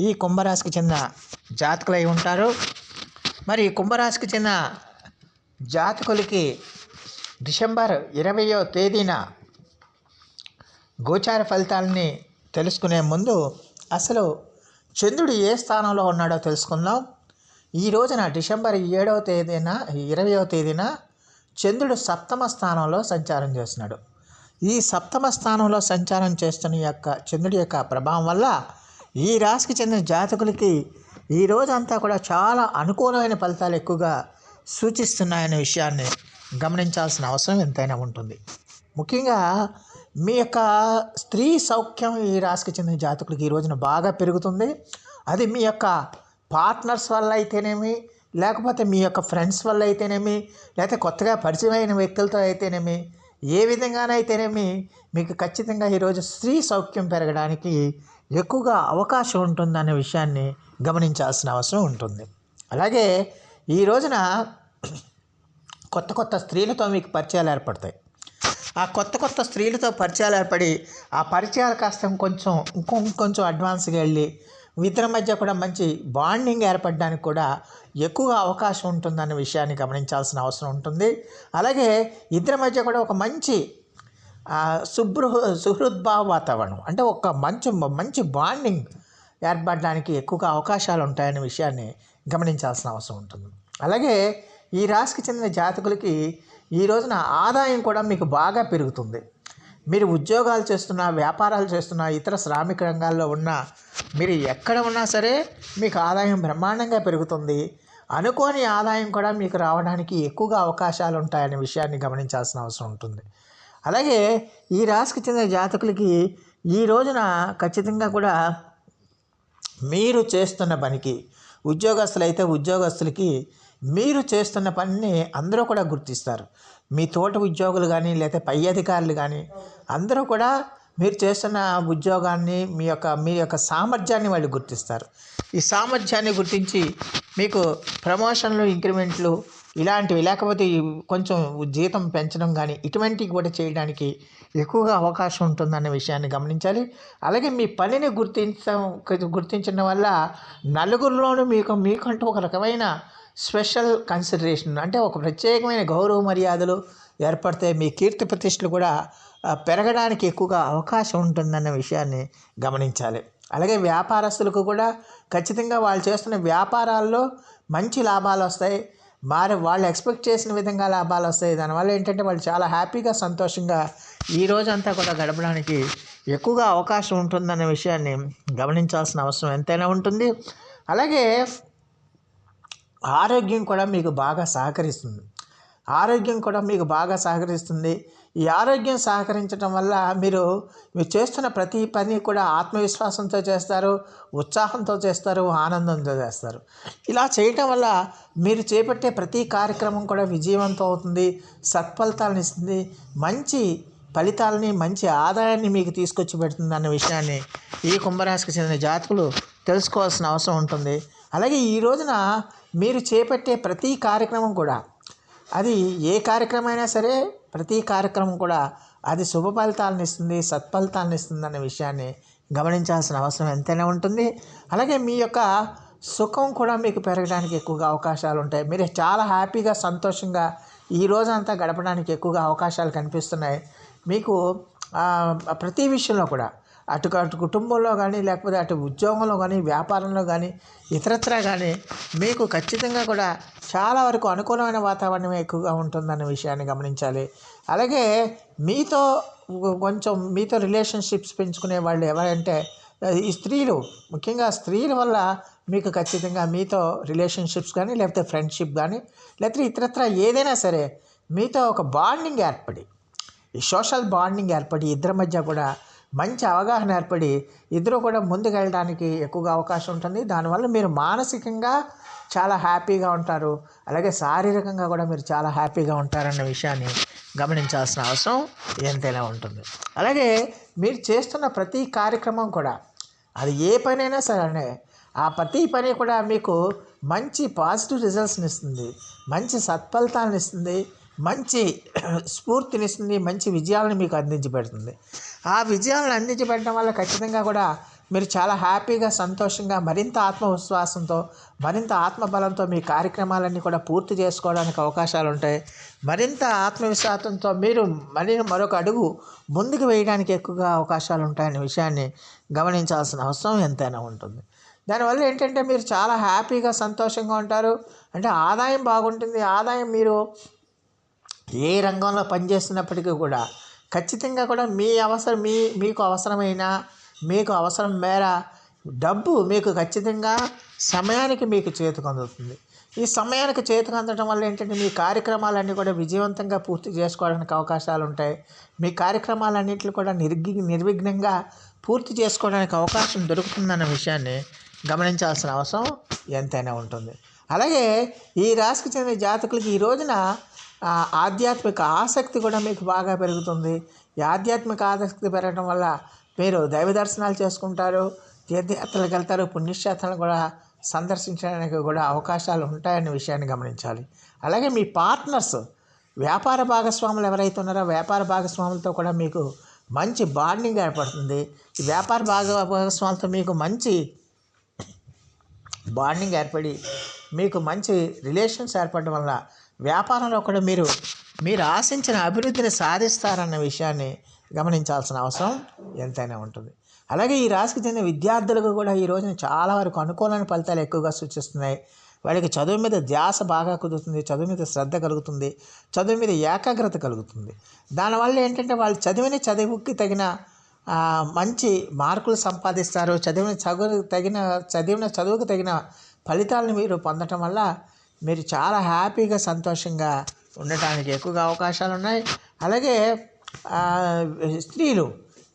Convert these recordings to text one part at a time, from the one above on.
ఈ కుంభరాశికి చెందిన జాతకులై ఉంటారు. మరి కుంభరాశికి చెందిన జాతకులకి డిసెంబర్ ఇరవయో తేదీన గోచార ఫలితాలని తెలుసుకునే ముందు అసలు చంద్రుడు ఏ స్థానంలో ఉన్నాడో తెలుసుకుందాం. ఈ రోజున డిసెంబర్ ఏడవ తేదీన ఇరవయో తేదీన చంద్రుడు సప్తమ స్థానంలో సంచారం చేస్తున్నాడు. ఈ సప్తమ స్థానంలో సంచారం చేస్తున్న యొక్క చంద్రుడి యొక్క ప్రభావం వల్ల ఈ రాశికి చెందిన జాతకులకి ఈ రోజంతా కూడా చాలా అనుకూలమైన ఫలితాలు ఎక్కువగా సూచిస్తున్నాయనే విషయాన్ని గమనించాల్సిన అవసరం ఎంతైనా ఉంటుంది. ముఖ్యంగా మీ యొక్క స్త్రీ సౌఖ్యం ఈ రాశికి చెందిన జాతకులకి ఈ రోజున బాగా పెరుగుతుంది. అది మీ యొక్క పార్ట్నర్స్ వల్ల అయితేనేమి లేకపోతే మీ యొక్క ఫ్రెండ్స్ వల్ల అయితేనేమి లేకపోతే కొత్తగా పరిచయమైన వ్యక్తులతో అయితేనేమి ఏ విధంగానైతేనేమి మీకు ఖచ్చితంగా ఈరోజు స్త్రీ సౌఖ్యం పెరగడానికి ఎక్కువగా అవకాశం ఉంటుందనే విషయాన్ని గమనించాల్సిన అవసరం ఉంటుంది. అలాగే ఈ రోజున కొత్త కొత్త స్త్రీలతో మీకు పరిచయాలు ఏర్పడతాయి. ఆ కొత్త కొత్త స్త్రీలతో పరిచయాలు ఏర్పడి ఆ పరిచయాలు కాస్త కొంచెం ఇంకొంచెం కొంచెం అడ్వాన్స్గా వెళ్ళి ఇద్దరి మధ్య కూడా మంచి బాండింగ్ ఏర్పడడానికి కూడా ఎక్కువగా అవకాశం ఉంటుందన్న విషయాన్ని గమనించాల్సిన అవసరం ఉంటుంది. అలాగే ఇద్దరి మధ్య కూడా ఒక మంచి సుబృహ సుహృద్భావ వాతావరణం అంటే ఒక మంచి మంచి బాండింగ్ ఏర్పడడానికి ఎక్కువగా అవకాశాలు ఉంటాయనే విషయాన్ని గమనించాల్సిన అవసరం ఉంటుంది. అలాగే ఈ రాశికి చెందిన జాతకులకి ఈ రోజున ఆదాయం కూడా మీకు బాగా పెరుగుతుంది. మీరు ఉద్యోగాలు చేస్తున్నా వ్యాపారాలు చేస్తున్నా ఇతర శ్రామిక రంగాల్లో ఉన్న మీరు ఎక్కడ ఉన్నా సరే మీకు ఆదాయం బ్రహ్మాండంగా పెరుగుతుంది. అనుకోని ఆదాయం కూడా మీకు రావడానికి ఎక్కువగా అవకాశాలు ఉంటాయనే విషయాన్ని గమనించాల్సిన అవసరం ఉంటుంది. అలాగే ఈ రాశికి చెందిన జాతకులకి ఈ రోజున ఖచ్చితంగా కూడా మీరు చేస్తున్న పనికి ఉద్యోగస్తులైతే ఉద్యోగస్తులకి మీరు చేస్తున్న పనిని అందరూ కూడా గుర్తిస్తారు. మీ తోట ఉద్యోగులు కానీ లేకపోతే పై అధికారులు కానీ అందరూ కూడా మీరు చేస్తున్న ఉద్యోగాన్ని మీ యొక్క మీ యొక్క సామర్థ్యాన్ని వాళ్ళు గుర్తిస్తారు. ఈ సామర్థ్యాన్ని గుర్తించి మీకు ప్రమోషన్లు ఇంక్రిమెంట్లు ఇలాంటివి లేకపోతే కొంచెం జీతం పెంచడం కానీ ఇటువంటివి కూడా చేయడానికి ఎక్కువగా అవకాశం ఉంటుందన్న విషయాన్ని గమనించాలి. అలాగే మీ పనిని గుర్తించడం గుర్తించడం వల్ల నలుగురిలోనూ మీకు మీకంటూ ఒక రకమైన స్పెషల్ కన్సిడరేషన్. అంటే ఒక ప్రత్యేకమైన గౌరవ మర్యాదలు ఏర్పడితే మీ కీర్తి ప్రతిష్టలు కూడా పెరగడానికి ఎక్కువగా అవకాశం ఉంటుందన్న విషయాన్ని గమనించాలి. అలాగే వ్యాపారస్తులకు కూడా ఖచ్చితంగా వాళ్ళు చేస్తున్న వ్యాపారాల్లో మంచి లాభాలు వస్తాయి. మరి వాళ్ళు ఎక్స్పెక్ట్ చేసిన విధంగా లాభాలు వస్తాయి. దానివల్ల ఏంటంటే వాళ్ళు చాలా హ్యాపీగా సంతోషంగా ఈ రోజంతా కూడా గడపడానికి ఎక్కువగా అవకాశం ఉంటుందన్న విషయాన్ని గమనించాల్సిన అవసరం ఎంతైనా ఉంటుంది. అలాగే ఆరోగ్యం కూడా మీకు బాగా సహకరిస్తుంది. ఆరోగ్యం కూడా మీకు బాగా సహకరిస్తుంది. ఈ ఆరోగ్యం సహకరించడం వల్ల మీరు మీరు చేస్తున్న ప్రతి పని కూడా ఆత్మవిశ్వాసంతో చేస్తారు ఉత్సాహంతో చేస్తారు ఆనందంతో చేస్తారు. ఇలా చేయటం వల్ల మీరు చేపట్టే ప్రతి కార్యక్రమం కూడా విజయవంతం అవుతుంది సత్ఫలితాలను ఇస్తుంది మంచి ఫలితాలని మంచి ఆదాయాన్ని మీకు తీసుకొచ్చి పెడుతుంది అన్న విషయాన్ని ఈ కుంభరాశికి చెందిన జాతకులు తెలుసుకోవాల్సిన అవసరం ఉంటుంది. అలాగే ఈ రోజున మీరు చేపట్టే ప్రతి కార్యక్రమం కూడా అది ఏ కార్యక్రమం అయినా సరే ప్రతి కార్యక్రమం కూడా అది శుభ ఫలితాలను ఇస్తుంది సత్ఫలితాలను ఇస్తుంది అనే విషయాన్ని గమనించాల్సిన అవసరం ఎంతైనా ఉంటుంది. అలాగే మీ యొక్క సుఖం కూడా మీకు పెరగడానికి ఎక్కువగా అవకాశాలు ఉంటాయి. మీరు చాలా హ్యాపీగా సంతోషంగా ఈ రోజంతా గడపడానికి ఎక్కువగా అవకాశాలు కనిపిస్తున్నాయి. మీకు ప్రతి విషయంలో కూడా అటు అటు కుటుంబంలో కానీ లేకపోతే అటు ఉద్యోగంలో కానీ వ్యాపారంలో కానీ ఇతరత్రా కానీ మీకు ఖచ్చితంగా కూడా చాలా వరకు అనుకూలమైన వాతావరణం ఎక్కువగా ఉంటుందన్న విషయాన్ని గమనించాలి. అలాగే మీతో కొంచెం మీతో రిలేషన్షిప్స్ పెంచుకునే వాళ్ళు ఎవరంటే ఈ స్త్రీలు ముఖ్యంగా స్త్రీల వల్ల మీకు ఖచ్చితంగా మీతో రిలేషన్షిప్స్ కానీ లేకపోతే ఫ్రెండ్షిప్ కానీ లేకపోతే ఇతరత్ర ఏదైనా సరే మీతో ఒక బాండింగ్ ఏర్పడి ఈ సోషల్ బాండింగ్ ఏర్పడి ఇద్దరి మధ్య కూడా మంచి అవగాహన ఏర్పడి ఇద్దరు కూడా ముందుకెళ్ళడానికి ఎక్కువగా అవకాశం ఉంటుంది. దానివల్ల మీరు మానసికంగా చాలా హ్యాపీగా ఉంటారు. అలాగే శారీరకంగా కూడా మీరు చాలా హ్యాపీగా ఉంటారన్న విషయాన్ని గమనించాల్సిన అవసరం ఎంతైనా ఉంటుంది. అలాగే మీరు చేస్తున్న ప్రతి కార్యక్రమం కూడా అది ఏ పనైనా సరే ఆ ప్రతి పని కూడా మీకు మంచి పాజిటివ్ రిజల్ట్స్ని ఇస్తుంది. మంచి సత్ఫలితాలను ఇస్తుంది. మంచి స్ఫూర్తినిస్తుంది మంచి విజయాలను మీకు అందించి పెడుతుంది ఆ విజయాలను అందించి పెట్టడం వల్ల ఖచ్చితంగా కూడా మీరు చాలా హ్యాపీగా సంతోషంగా మరింత ఆత్మవిశ్వాసంతో మరింత ఆత్మబలంతో మీ కార్యక్రమాలన్నీ కూడా పూర్తి చేసుకోవడానికి అవకాశాలు ఉంటాయి. మరింత ఆత్మవిశ్వాసంతో మీరు మరి మరొక అడుగు ముందుకు వేయడానికి ఎక్కువగా అవకాశాలు ఉంటాయనే విషయాన్ని గమనించాల్సిన అవసరం ఎంతైనా ఉంటుంది. దానివల్ల ఏంటంటే మీరు చాలా హ్యాపీగా సంతోషంగా ఉంటారు. అంటే ఆదాయం బాగుంటుంది. ఆదాయం మీరు ఏ రంగంలో పనిచేస్తున్నప్పటికీ కూడా ఖచ్చితంగా కూడా మీ అవసరం మీ మీకు అవసరమైన మీకు అవసరం మేర డబ్బు మీకు ఖచ్చితంగా సమయానికి మీకు చేతికి అందుతుంది. ఈ సమయానికి చేతికి అందడం వల్ల ఏంటంటే మీ కార్యక్రమాలన్నీ కూడా విజయవంతంగా పూర్తి చేసుకోవడానికి అవకాశాలు ఉంటాయి. మీ కార్యక్రమాలన్నింటినీ కూడా నిర్గి నిర్విఘ్నంగా పూర్తి చేసుకోవడానికి అవకాశం దొరుకుతుందన్న విషయాన్ని గమనించాల్సిన అవసరం ఎంతైనా ఉంటుంది. అలాగే ఈ రాశికి చెందిన జాతకులకి ఈ రోజున ఆధ్యాత్మిక ఆసక్తి కూడా మీకు బాగా పెరుగుతుంది. ఈ ఆధ్యాత్మిక ఆసక్తి పెరగడం వల్ల మీరు దైవ దర్శనాలు చేసుకుంటారు తీర్థయాత్రలకు వెళ్తారు పుణ్యక్షేత్రాలను కూడా సందర్శించడానికి కూడా అవకాశాలు ఉంటాయనే విషయాన్ని గమనించాలి. అలాగే మీ పార్ట్నర్స్ వ్యాపార భాగస్వాములు ఎవరైతే ఉన్నారో వ్యాపార భాగస్వాములతో కూడా మీకు మంచి బాండింగ్ ఏర్పడుతుంది. ఈ వ్యాపార భాగ భాగస్వాములతో మీకు మంచి బాండింగ్ ఏర్పడి మీకు మంచి రిలేషన్స్ ఏర్పడడం వల్ల వ్యాపారంలో కూడా మీరు మీరు ఆశించిన అభివృద్ధిని సాధిస్తారన్న విషయాన్ని గమనించాల్సిన అవసరం ఎంతైనా ఉంటుంది. అలాగే ఈ రాశికి చెందిన విద్యార్థులకు కూడా ఈ రోజున చాలా వరకు అనుకూలమైన ఫలితాలు ఎక్కువగా సూచిస్తున్నాయి. వాళ్ళకి చదువు మీద ధ్యాస బాగా కుదురుతుంది చదువు మీద శ్రద్ధ కలుగుతుంది చదువు మీద ఏకాగ్రత కలుగుతుంది. దానివల్ల ఏంటంటే వాళ్ళు చదివిన చదువుకి తగిన మంచి మార్కులు సంపాదిస్తారు. చదివిన చదువు తగిన చదివిన చదువుకు తగిన ఫలితాలను మీరు పొందటం వల్ల మీరు చాలా హ్యాపీగా సంతోషంగా ఉండటానికి ఎక్కువగా అవకాశాలు ఉన్నాయి అలాగే స్త్రీలు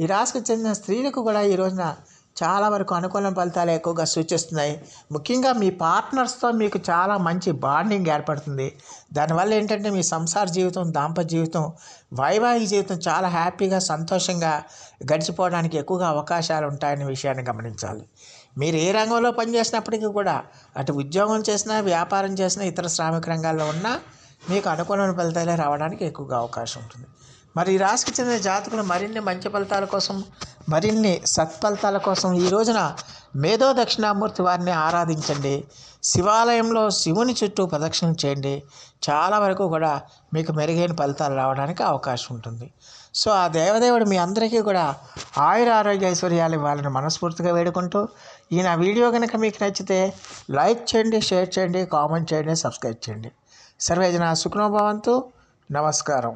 ఈ రాశికి చెందిన స్త్రీలకు కూడా ఈ రోజున చాలా వరకు అనుకూల ఫలితాలు ఎక్కువగా సూచిస్తున్నాయి. ముఖ్యంగా మీ పార్ట్నర్స్తో మీకు చాలా మంచి బాండింగ్ ఏర్పడుతుంది. దానివల్ల ఏంటంటే మీ సంసార జీవితం దాంపత్య జీవితం వైవాహిక జీవితం చాలా హ్యాపీగా సంతోషంగా గడిచిపోవడానికి ఎక్కువగా అవకాశాలు ఉంటాయనే విషయాన్ని గమనించాలి. మీరు ఏ రంగంలో పనిచేసినప్పటికీ కూడా అటు ఉద్యోగం చేసినా వ్యాపారం చేసినా ఇతర శ్రామిక రంగాల్లో ఉన్నా మీకు అనుకూలమైన ఫలితాలే రావడానికి ఎక్కువగా అవకాశం ఉంటుంది. మరి ఈ రాశికి చెందిన జాతకులు మరిన్ని మంచి ఫలితాల కోసం మరిన్ని సత్ఫలితాల కోసం ఈ రోజున మేధో దక్షిణామూర్తి వారిని ఆరాధించండి. శివాలయంలో శివుని చుట్టూ ప్రదక్షిణ చేయండి. చాలా వరకు కూడా మీకు మెరుగైన ఫలితాలు రావడానికి అవకాశం ఉంటుంది. సో ఆ దేవదేవుడు మీ అందరికీ కూడా ఆయుర ఆరోగ్య ఐశ్వర్యాలు ఇవ్వాలని మనస్ఫూర్తిగా వేడుకుంటూ ఈ నా వీడియో కనుక మీకు నచ్చితే లైక్ చేయండి షేర్ చేయండి కామెంట్ చేయండి సబ్స్క్రైబ్ చేయండి. సర్వేజన సుఖనోభవంతు నమస్కారం.